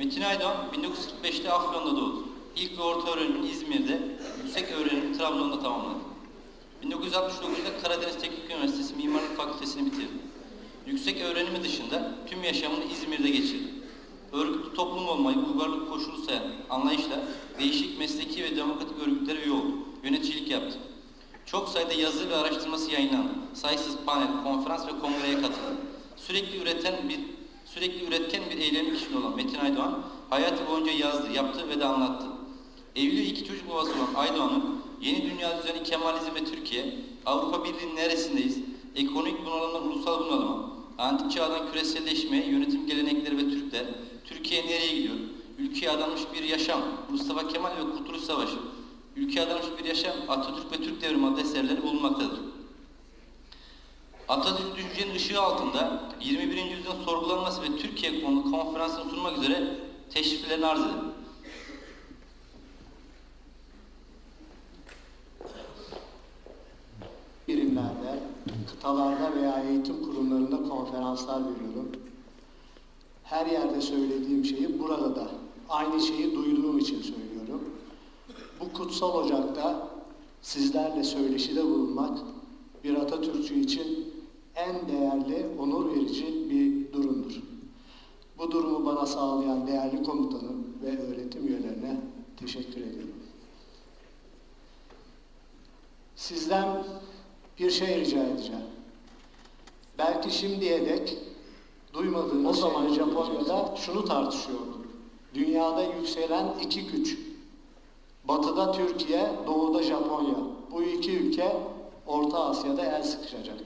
Metin Aydoğan 1945'te Afyon'da doğdu. İlk ve orta öğrenimini İzmir'de, yüksek öğrenimini Trabzon'da tamamladı. 1969'da Karadeniz Teknik Üniversitesi Mimarlık Fakültesini bitirdi. Yüksek öğrenimi dışında tüm yaşamını İzmir'de geçirdi. Örgütlü toplum olmayı uygarlık koşulu sayan anlayışla değişik mesleki ve demokratik örgütlere üye oldu. Yöneticilik yaptı. Çok sayıda yazı ve araştırması yayınlandı. Sayısız panel, konferans ve kongreye katıldı. Sürekli üreten bir sürekli üretken bir eylemli kişi olan Metin Aydoğan hayatı boyunca yazdı, yaptı ve de anlattı. Evli iki çocuk babası olan Aydoğan'ın yeni dünya düzeni Kemalizm ve Türkiye, Avrupa Birliği'nin neresindeyiz, ekonomik bunalımdan ulusal bunalıma, antik çağdan küreselleşmeye, yönetim gelenekleri ve Türkler, Türkiye nereye gidiyor, ülkeye adanmış bir yaşam, Mustafa Kemal ve Kurtuluş Savaşı, ülkeye adanmış bir yaşam, Atatürk ve Türk Devrimi adlı eserleri bulunmaktadır. Atatürk düşüncenin ışığı altında 21. yüzyılın sorgulanması ve Türkiye konulu konferansını sunmak üzere teşriflerini arz ederim. birimlerde, kıtalarda veya eğitim kurumlarında konferanslar veriyorum. Her yerde söylediğim şeyi burada da aynı şeyi duyduğum için söylüyorum. Bu kutsal ocakta sizlerle söyleşide bulunmak bir Atatürkçü için en değerli, onur verici bir durumdur. Bu durumu bana sağlayan değerli komutanım ve öğretim üyelerine teşekkür ediyorum. Sizden bir şey rica edeceğim. Belki şimdiye dek duymadığınız o zaman Japonya'da şunu tartışıyordu. Dünyada yükselen iki güç. Batıda Türkiye, doğuda Japonya. Bu iki ülke Orta Asya'da el sıkışacak.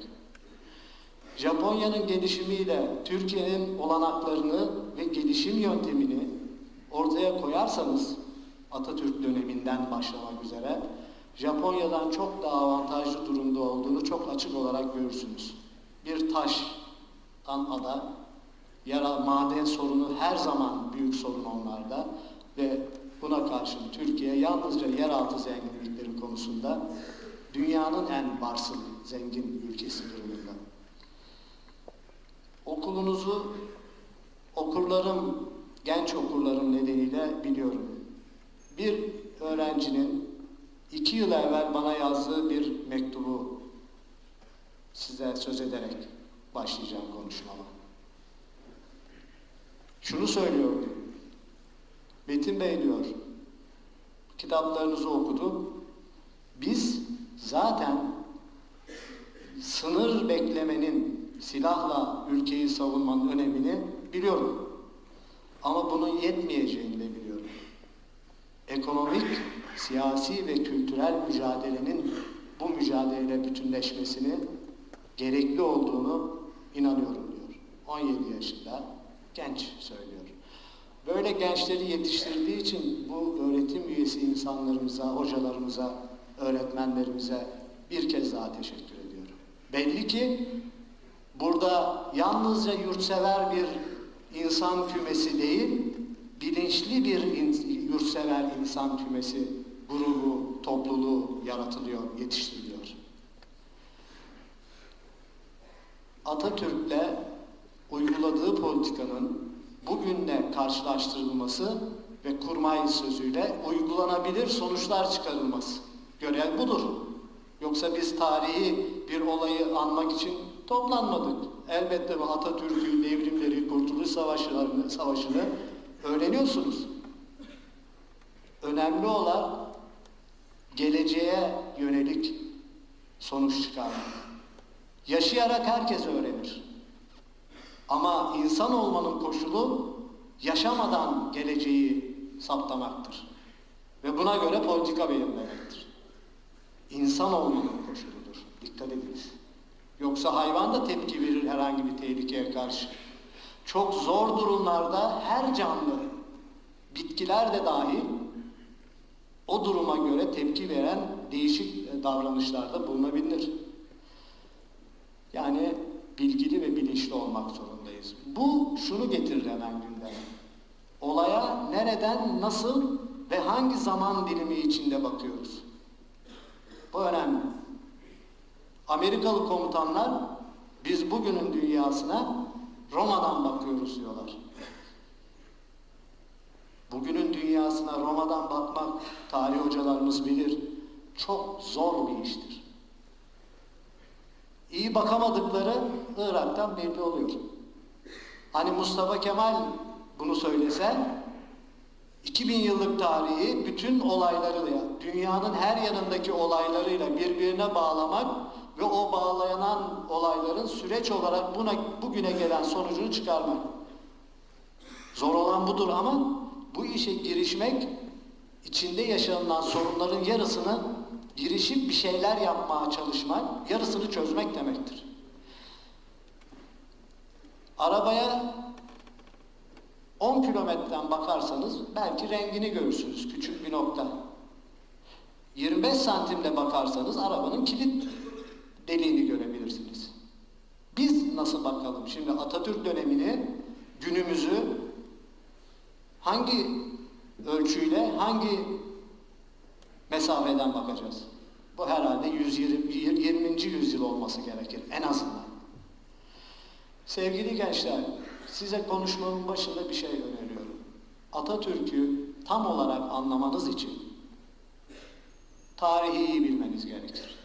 Japonya'nın gelişimiyle Türkiye'nin olanaklarını ve gelişim yöntemini ortaya koyarsanız Atatürk döneminden başlamak üzere Japonya'dan çok daha avantajlı durumda olduğunu çok açık olarak görürsünüz. Bir taştan ada, yara maden sorunu her zaman büyük sorun onlarda ve buna karşın Türkiye yalnızca yeraltı zenginlikleri konusunda dünyanın en varsıl zengin ülkesi durumunda. Okulunuzu okurlarım, genç okurlarım nedeniyle biliyorum. Bir öğrencinin iki yıl evvel bana yazdığı bir mektubu size söz ederek başlayacağım konuşmama. Şunu söylüyordu. Metin Bey diyor, kitaplarınızı okudum. Biz zaten sınır beklemenin, silahla ülkeyi savunmanın önemini biliyorum. Ama bunun yetmeyeceğini de biliyorum. Ekonomik, siyasi ve kültürel mücadelenin bu mücadeleyle bütünleşmesini gerekli olduğunu inanıyorum diyor. 17 yaşında genç söylüyor. Böyle gençleri yetiştirdiği için bu öğretim üyesi insanlarımıza, hocalarımıza, öğretmenlerimize bir kez daha teşekkür ediyorum. Belli ki burada yalnızca yurtsever bir insan kümesi değil, bilinçli bir in- yurtsever insan kümesi, grubu, topluluğu yaratılıyor, yetiştiriliyor. Atatürk'le uyguladığı politikanın bugünle karşılaştırılması ve kurmay sözüyle uygulanabilir sonuçlar çıkarılması. Görev budur. Yoksa biz tarihi bir olayı anmak için toplanmadık. Elbette bu Atatürk'ü, devrimleri, Kurtuluş Savaşlarını, Savaşı'nı öğreniyorsunuz. Önemli olan geleceğe yönelik sonuç çıkarmak. Yaşayarak herkes öğrenir. Ama insan olmanın koşulu yaşamadan geleceği saptamaktır. Ve buna göre politika belirlemektir. İnsan olmanın koşuludur. Dikkat ediniz. Yoksa hayvan da tepki verir herhangi bir tehlikeye karşı. Çok zor durumlarda her canlı, bitkiler de dahil o duruma göre tepki veren değişik davranışlarda bulunabilir. Yani bilgili ve bilinçli olmak zorundayız. Bu şunu getirir hemen gündeme. Olaya nereden, nasıl ve hangi zaman dilimi içinde bakıyoruz. Bu önemli. Amerikalı komutanlar biz bugünün dünyasına Roma'dan bakıyoruz diyorlar. bugünün dünyasına Roma'dan bakmak tarih hocalarımız bilir. Çok zor bir iştir. İyi bakamadıkları Irak'tan belli oluyor. Hani Mustafa Kemal bunu söylese 2000 yıllık tarihi bütün olaylarıyla, dünyanın her yanındaki olaylarıyla birbirine bağlamak ve o bağlanan olayların süreç olarak buna, bugüne gelen sonucunu çıkarmak. Zor olan budur ama bu işe girişmek içinde yaşanılan sorunların yarısını girişip bir şeyler yapmaya çalışmak, yarısını çözmek demektir. Arabaya 10 kilometreden bakarsanız belki rengini görürsünüz küçük bir nokta. 25 santimle bakarsanız arabanın kilit deliğini görebilirsiniz. Biz nasıl bakalım? Şimdi Atatürk dönemini, günümüzü hangi ölçüyle, hangi mesafeden bakacağız? Bu herhalde 120. 20. yüzyıl olması gerekir en azından. Sevgili gençler, size konuşmamın başında bir şey öneriyorum. Atatürk'ü tam olarak anlamanız için tarihi iyi bilmeniz gerekir.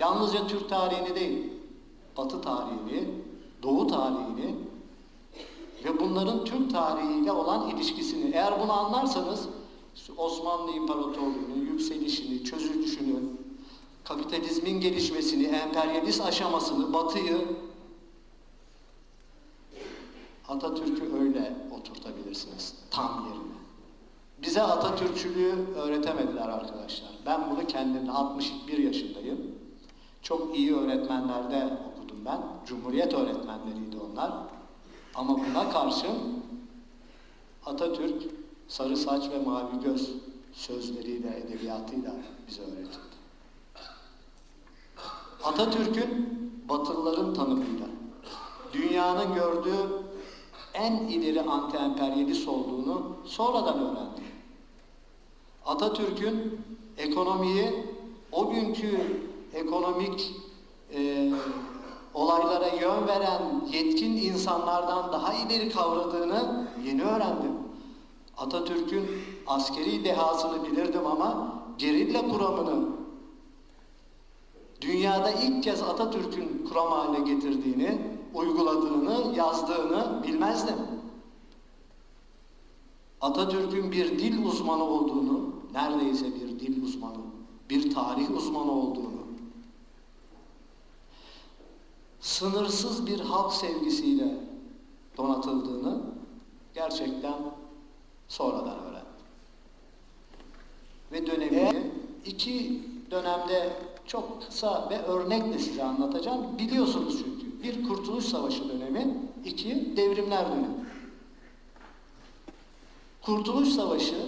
Yalnızca Türk tarihini değil, Batı tarihini, Doğu tarihini ve bunların Türk tarihiyle olan ilişkisini eğer bunu anlarsanız Osmanlı İmparatorluğu'nun yükselişini, çözülüşünü, kapitalizmin gelişmesini, emperyalist aşamasını, batıyı Atatürk'ü öyle oturtabilirsiniz tam yerine. Bize Atatürkçülüğü öğretemediler arkadaşlar. Ben bunu kendimde 61 yaşındayım. Çok iyi öğretmenlerde okudum ben. Cumhuriyet öğretmenleriydi onlar. Ama buna karşın Atatürk sarı saç ve mavi göz sözleriyle, edebiyatıyla bize öğretildi. Atatürk'ün Batılıların tanımıyla dünyanın gördüğü en ileri anti-emperyalist olduğunu sonradan öğrendi. Atatürk'ün ekonomiyi o günkü ekonomik e, olaylara yön veren yetkin insanlardan daha ileri kavradığını yeni öğrendim. Atatürk'ün askeri dehasını bilirdim ama gerilla kuramını dünyada ilk kez Atatürk'ün kuram haline getirdiğini, uyguladığını, yazdığını bilmezdim. Atatürk'ün bir dil uzmanı olduğunu, neredeyse bir dil uzmanı, bir tarih uzmanı olduğunu, sınırsız bir halk sevgisiyle donatıldığını gerçekten sonradan öğrendim. Ve dönemini iki dönemde çok kısa ve örnekle size anlatacağım. Biliyorsunuz çünkü. Bir Kurtuluş Savaşı dönemi, iki devrimler dönemi. Kurtuluş Savaşı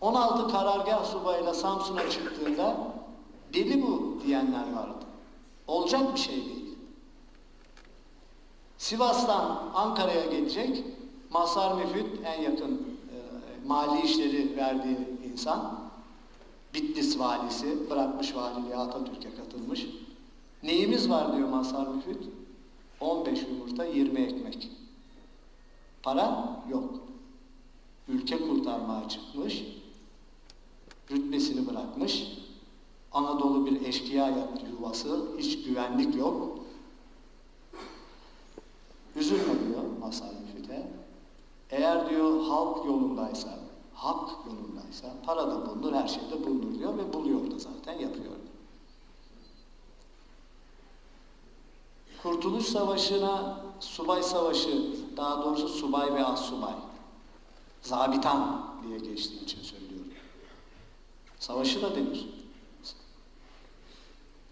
16 karargah subayla Samsun'a çıktığında deli bu diyenler vardı. Olacak bir şey değil. Sivas'tan Ankara'ya gelecek Mazhar Müfit en yakın e, mali işleri verdiği insan. Bitlis valisi bırakmış valiliğe Atatürk'e katılmış. Neyimiz var diyor Mazhar Müfit? 15 yumurta 20 ekmek. Para yok. Ülke kurtarmaya çıkmış. Rütbesini bırakmış. Anadolu bir eşkıya yuvası. Hiç güvenlik yok. Üzülme diyor Mazhar Müfit'e. Eğer diyor halk yolundaysa, hak yolundaysa para da bulunur, her şey de bulunur diyor ve buluyor da zaten yapıyor. Kurtuluş Savaşı'na subay savaşı, daha doğrusu subay ve assubay, zabitan diye geçtiği için söylüyorum. Savaşı da denir.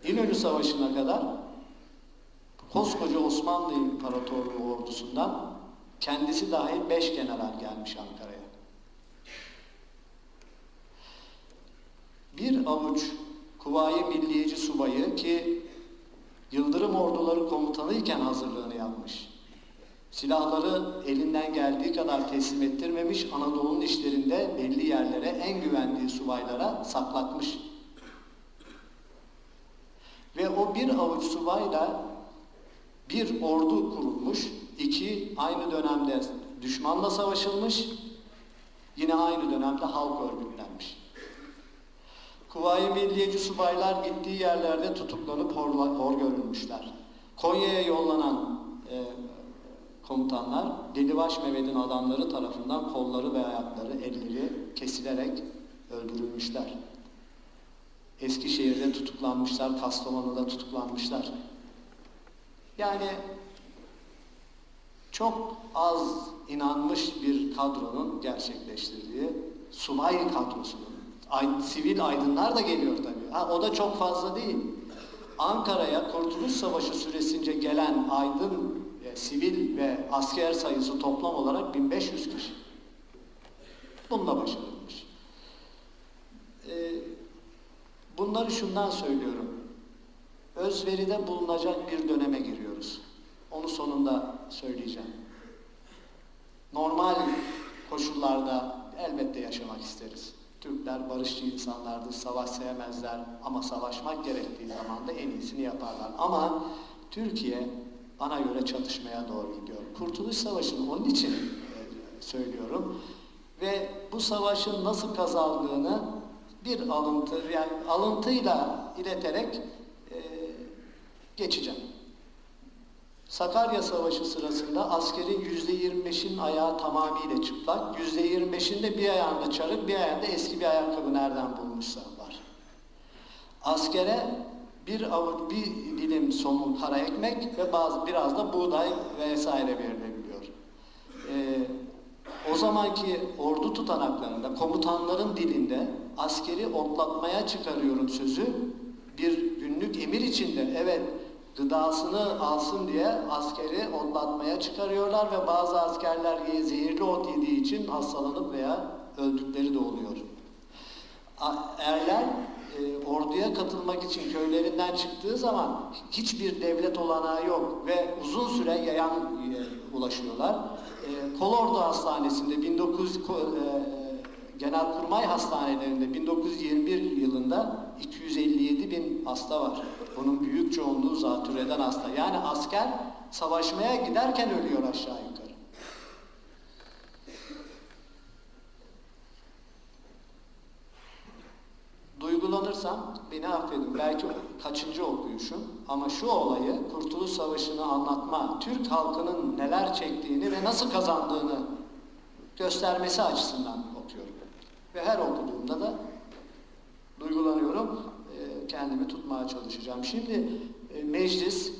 İnönü Savaşı'na kadar koskoca Osmanlı İmparatorluğu ordusundan kendisi dahil beş general gelmiş Ankara'ya. Bir avuç Kuvayi Milliyeci subayı ki Yıldırım Orduları komutanıyken hazırlığını yapmış. Silahları elinden geldiği kadar teslim ettirmemiş, Anadolu'nun işlerinde belli yerlere en güvendiği subaylara saklatmış. O bir avuç subayla bir ordu kurulmuş. İki, aynı dönemde düşmanla savaşılmış, yine aynı dönemde halk örgütlenmiş. Kuvayi Milliyeci subaylar gittiği yerlerde tutuklanıp hor, hor görülmüşler. Konya'ya yollanan e, komutanlar Delibaş Mehmet'in adamları tarafından kolları ve ayakları, elleri kesilerek öldürülmüşler. Eskişehir'de tutuklanmışlar, Kastamonu'da tutuklanmışlar. Yani çok az inanmış bir kadronun gerçekleştirdiği subay kadrosunun, ay, sivil aydınlar da geliyor tabii. Ha, o da çok fazla değil. Ankara'ya Kurtuluş Savaşı süresince gelen aydın, e, sivil ve asker sayısı toplam olarak 1500 kişi. Bununla başarılmış. Bunları şundan söylüyorum. Özveride bulunacak bir döneme giriyoruz. Onu sonunda söyleyeceğim. Normal koşullarda elbette yaşamak isteriz. Türkler barışçı insanlardır, savaş sevmezler ama savaşmak gerektiği zaman da en iyisini yaparlar. Ama Türkiye bana göre çatışmaya doğru gidiyor. Kurtuluş Savaşı'nı onun için e, söylüyorum. Ve bu savaşın nasıl kazandığını bir alıntı, yani alıntıyla ileterek e, geçeceğim. Sakarya Savaşı sırasında askerin yüzde 25'in ayağı tamamıyla çıplak, yüzde 25'inde bir ayağında çarık, bir ayağında eski bir ayakkabı nereden bulmuşsa var. Askere bir avuç, bir dilim somun kara ekmek ve bazı biraz da buğday vesaire verilebiliyor. O zamanki ordu tutanaklarında komutanların dilinde askeri otlatmaya çıkarıyorum sözü bir günlük emir içinde evet gıdasını alsın diye askeri otlatmaya çıkarıyorlar ve bazı askerler zehirli ot yediği için hastalanıp veya öldükleri de oluyor. Erler e, orduya katılmak için köylerinden çıktığı zaman hiçbir devlet olanağı yok ve uzun süre yayan e, ulaşıyorlar. E, Kolordu Hastanesi'nde 1900 ko- e, Genelkurmay Hastanelerinde 1921 yılında 257 bin hasta var. Bunun büyük çoğunluğu zatürreden hasta. Yani asker savaşmaya giderken ölüyor aşağı yukarı. Duygulanırsam beni affedin. Belki kaçıncı okuyuşum ama şu olayı Kurtuluş Savaşı'nı anlatma, Türk halkının neler çektiğini ve nasıl kazandığını göstermesi açısından okuyorum. Ve her okuduğumda da duygulanıyorum. Ee, Kendimi tutmaya çalışacağım. Şimdi e, meclis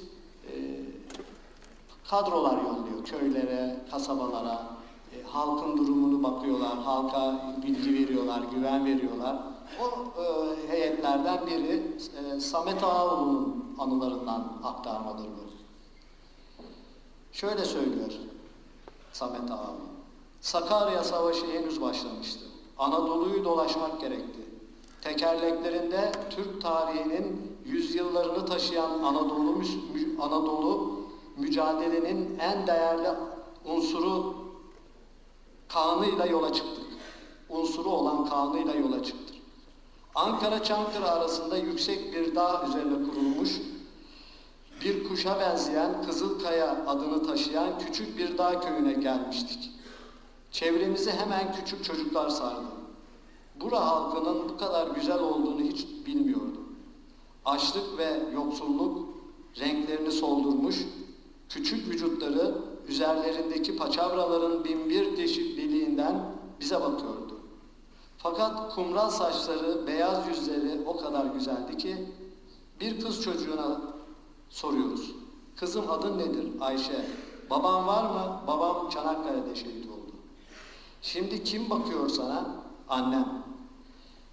e, kadrolar yolluyor köylere, kasabalara, e, halkın durumunu bakıyorlar, halka bilgi veriyorlar, güven veriyorlar. O e, heyetlerden biri e, Samet Ağaoğlu'nun anılarından aktarmadır bu. Şöyle söylüyor Samet Ağaoğlu. Sakarya Savaşı henüz başlamıştı. Anadolu'yu dolaşmak gerekti. Tekerleklerinde Türk tarihinin yüzyıllarını taşıyan Anadolu, mü- Anadolu mücadelenin en değerli unsuru kanıyla yola çıktık. Unsuru olan kanıyla yola çıktık. Ankara Çankırı arasında yüksek bir dağ üzerine kurulmuş bir kuşa benzeyen Kızılkaya adını taşıyan küçük bir dağ köyüne gelmiştik. Çevremizi hemen küçük çocuklar sardı. Bura halkının bu kadar güzel olduğunu hiç bilmiyordum. Açlık ve yoksulluk renklerini soldurmuş, küçük vücutları üzerlerindeki paçavraların binbir deşik deliğinden bize bakıyordu. Fakat kumral saçları, beyaz yüzleri o kadar güzeldi ki bir kız çocuğuna soruyoruz. Kızım adın nedir? Ayşe. Baban var mı? Babam Çanakkale'de şehit oldu. Şimdi kim bakıyor sana? Annem.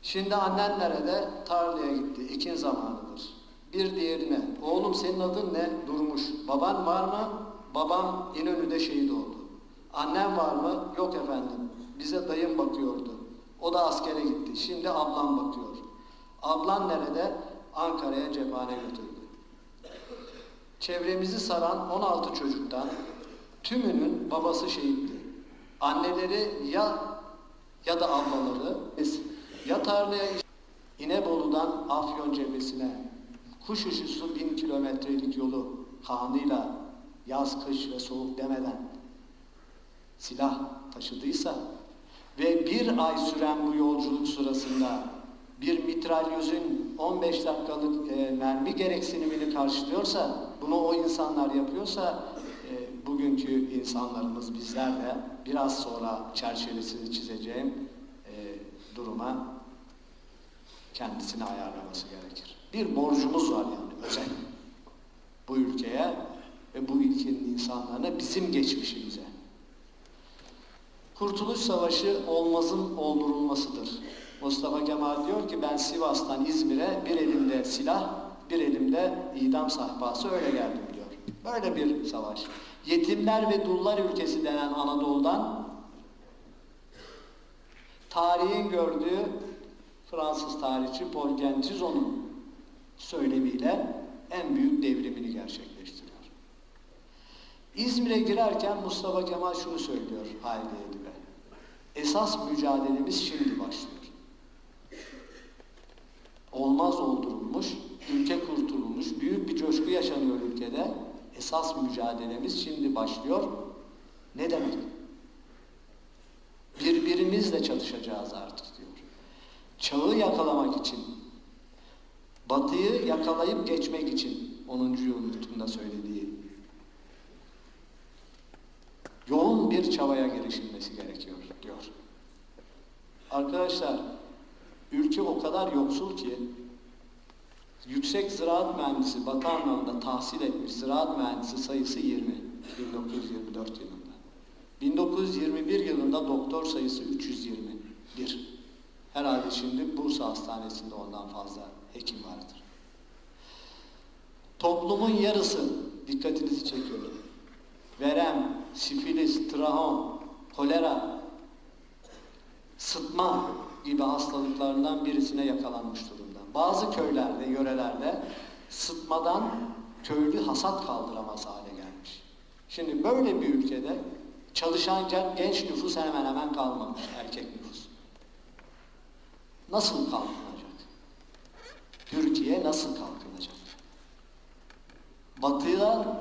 Şimdi annen nerede? Tarlaya gitti. İkin zamanıdır. Bir diğerine. Oğlum senin adın ne? Durmuş. Baban var mı? Babam İnönü'de şehit oldu. Annem var mı? Yok efendim. Bize dayım bakıyordu. O da askere gitti. Şimdi ablam bakıyor. Ablan nerede? Ankara'ya cephane götürdü. Çevremizi saran 16 çocuktan tümünün babası şehitti. Anneleri ya ya da ablaları ya tarlaya İnebolu'dan Afyon cephesine kuş uçuşu bin kilometrelik yolu kanıyla yaz, kış ve soğuk demeden silah taşıdıysa ve bir ay süren bu yolculuk sırasında bir mitralyözün 15 dakikalık e, mermi gereksinimini karşılıyorsa, bunu o insanlar yapıyorsa, e, bugünkü insanlarımız bizler de biraz sonra çerçevesini çizeceğim e, duruma kendisini ayarlaması gerekir. Bir borcumuz var yani özel. Bu ülkeye ve bu ülkenin insanlarına bizim geçmişimize. Kurtuluş Savaşı olmazın oldurulmasıdır. Mustafa Kemal diyor ki ben Sivas'tan İzmir'e bir elimde silah, bir elimde idam sahpası öyle geldim diyor. Böyle bir savaş. Yetimler ve dullar ülkesi denen Anadolu'dan tarihin gördüğü Fransız tarihçi Paul Gentizon'un söylemiyle en büyük devrimini gerçekleştiriyor. İzmir'e girerken Mustafa Kemal şunu söylüyor Hayri Edip'e. Esas mücadelemiz şimdi başlıyor. Olmaz oldurulmuş, ülke kurtulmuş, büyük bir coşku yaşanıyor ülkede. Esas mücadelemiz şimdi başlıyor. Ne demek? Birbirimizle çalışacağız artık diyor. Çağı yakalamak için, batıyı yakalayıp geçmek için 10. yılında söylediği yoğun bir çabaya girişilmesi gerekiyor diyor. Arkadaşlar ülke o kadar yoksul ki yüksek ziraat mühendisi Batı anlamında tahsil etmiş ziraat mühendisi sayısı 20 1924 yılında. 1921 yılında doktor sayısı 321. Herhalde şimdi Bursa Hastanesi'nde ondan fazla hekim vardır. Toplumun yarısı, dikkatinizi çekiyorum. Verem, sifilis, trahom, kolera, sıtma gibi hastalıklarından birisine yakalanmış durumda. Bazı köylerde, yörelerde sıtmadan köylü hasat kaldıramaz hale gelmiş. Şimdi böyle bir ülkede çalışan genç nüfus hemen hemen kalmamış, erkek nüfus. Nasıl kalkınacak? Türkiye nasıl kalkınacak? Batı'ya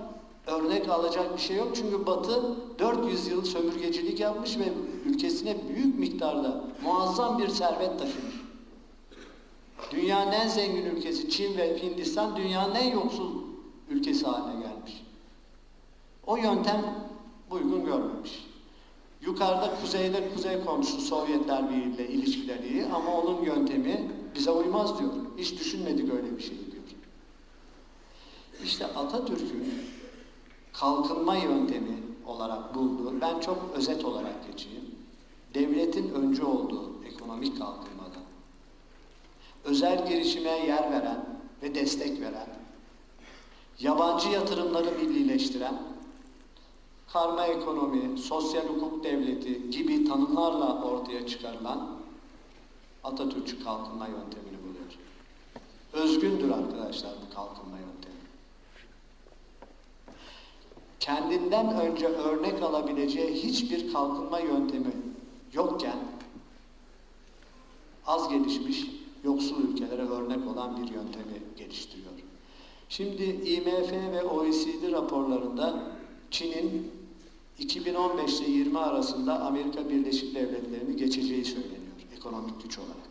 örnek alacak bir şey yok çünkü Batı 400 yıl sömürgecilik yapmış ve ülkesine büyük miktarda muazzam bir servet taşımış. Dünyanın en zengin ülkesi Çin ve Hindistan dünyanın en yoksul ülkesi haline gelmiş. O yöntem uygun görmemiş. Yukarıda kuzeyde kuzey komşu Sovyetler Birliği ile ilişkileri iyi ama onun yöntemi bize uymaz diyor. Hiç düşünmedik öyle bir şey diyor. İşte Atatürk'ün kalkınma yöntemi olarak bulduğu, ben çok özet olarak geçeyim. Devletin öncü olduğu ekonomik kalkınmada, özel girişime yer veren ve destek veren, yabancı yatırımları millileştiren, karma ekonomi, sosyal hukuk devleti gibi tanımlarla ortaya çıkarılan Atatürkçü kalkınma yöntemini buluyor. Özgündür arkadaşlar bu kalkınma yöntemi. Kendinden önce örnek alabileceği hiçbir kalkınma yöntemi yokken az gelişmiş yoksul ülkelere örnek olan bir yöntemi geliştiriyor. Şimdi IMF ve OECD raporlarında Çin'in 2015 ile 20 arasında Amerika Birleşik Devletleri'ni geçeceği söyleniyor ekonomik güç olarak.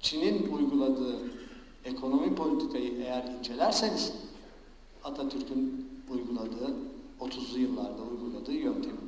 Çin'in uyguladığı ekonomi politikayı eğer incelerseniz Atatürk'ün uyguladığı 30'lu yıllarda uyguladığı yöntemi